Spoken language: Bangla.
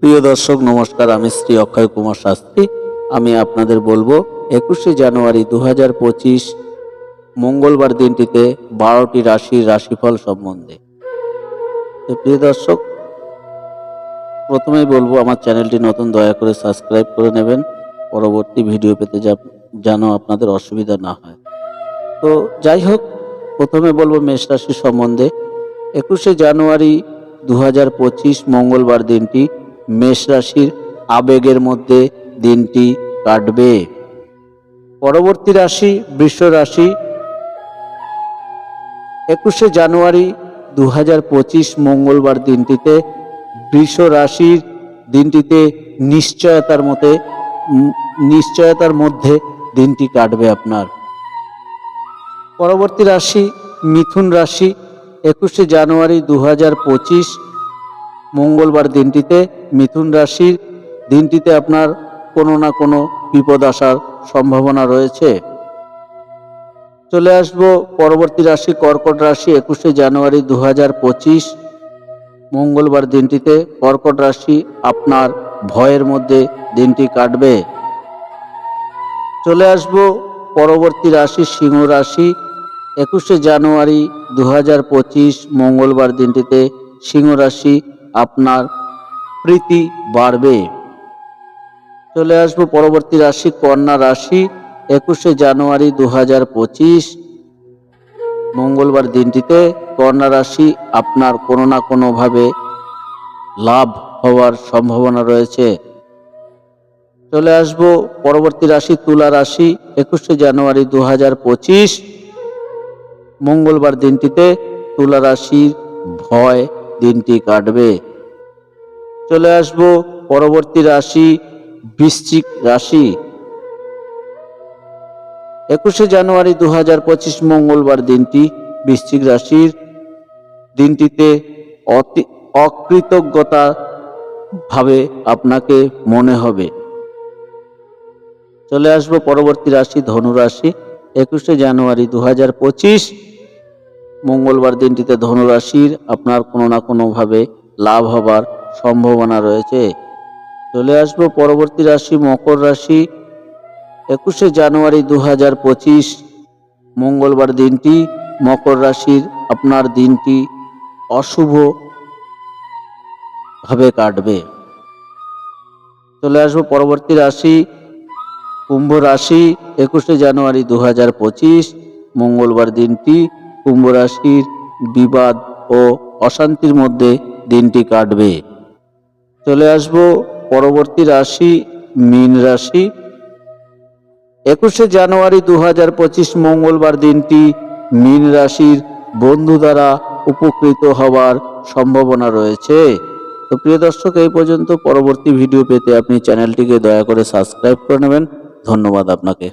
প্রিয় দর্শক, নমস্কার, আমি শ্রী অক্ষয় কুমার শাস্ত্রী। আমি আপনাদের বলব, একুশে জানুয়ারি দু মঙ্গলবার দিনটিতে বারোটি রাশির রাশিফল সম্বন্ধে। তো প্রিয় দর্শক, প্রথমেই বলব, আমার চ্যানেলটি নতুন, দয়া করে সাবস্ক্রাইব করে নেবেন। পরবর্তী ভিডিও পেতে যা- যেন আপনাদের অসুবিধা না হয়। তো যাই হোক, প্রথমে বলব মেষ রাশি সম্বন্ধে। একুশে জানুয়ারি দু মঙ্গলবার দিনটি মেষ রাশির আবেগের মধ্যে দিনটি কাটবে। পরবর্তী রাশি বৃষ রাশি। একুশে জানুয়ারি দু মঙ্গলবার দিনটিতে বৃষ রাশির দিনটিতে নিশ্চয়তার মতে নিশ্চয়তার মধ্যে দিনটি কাটবে আপনার। পরবর্তী রাশি মিথুন রাশি। একুশে জানুয়ারি দু মঙ্গলবার দিনটিতে মিথুন রাশির দিনটিতে আপনার কোনো না কোনো বিপদ আসার সম্ভাবনা রয়েছে। চলে আসব পরবর্তী রাশি, কর্কট রাশি, একুশে জানুয়ারি দু মঙ্গলবার দিনটিতে কর্কট রাশি আপনার ভয়ের মধ্যে দিনটি কাটবে। চলে আসব পরবর্তী রাশি, সিংহ রাশি, একুশে জানুয়ারি দু মঙ্গলবার দিনটিতে সিংহ রাশি আপনার প্রীতি বাড়বে। চলে আসব পরবর্তী রাশি, কন্যা রাশি, একুশে জানুয়ারি দু পঁচিশ। মঙ্গলবার দিনটিতে কন্যা রাশি আপনার কোনো না কোনোভাবে লাভ হওয়ার সম্ভাবনা রয়েছে। চলে আসব পরবর্তী রাশি, তুলা রাশি, একুশে জানুয়ারি দু মঙ্গলবার দিনটিতে তুলা রাশির ভয় দিনটি কাটবে। চলে আসব পরবর্তী রাশি, বৃশ্চিক রাশি। একুশে জানুয়ারি দু মঙ্গলবার দিনটি, বৃশ্চিক রাশির দিনটিতে অতি অকৃতজ্ঞতা ভাবে আপনাকে মনে হবে। চলে আসব পরবর্তী রাশি ধনু রাশি একুশে জানুয়ারি দু পঁচিশ মঙ্গলবার দিনটিতে ধনুরাশির আপনার কোনো না কোনোভাবে লাভ হবার সম্ভাবনা রয়েছে। চলে আসব পরবর্তী রাশি, মকর রাশি। একুশে জানুয়ারি দু মঙ্গলবার দিনটি, মকর রাশির আপনার দিনটি অশুভ ভাবে কাটবে। চলে আসব পরবর্তী রাশি, কুম্ভ রাশি। একুশে জানুয়ারি দু মঙ্গলবার দিনটি কুম্ভ রাশির বিবাদ ও অশান্তির মধ্যে দিনটি কাটবে। চলে আসব পরবর্তী রাশি, মীন রাশি। একুশে জানুয়ারি দু পঁচিশ মঙ্গলবার দিনটি মীন রাশির বন্ধু দ্বারা উপকৃত হওয়ার সম্ভাবনা রয়েছে। তো প্রিয় দর্শক, এই পর্যন্ত পরবর্তী ভিডিও পেতে আপনি চ্যানেলটিকে দয়া করে সাবস্ক্রাইব করে নেবেন। ধন্যবাদ আপনাকে।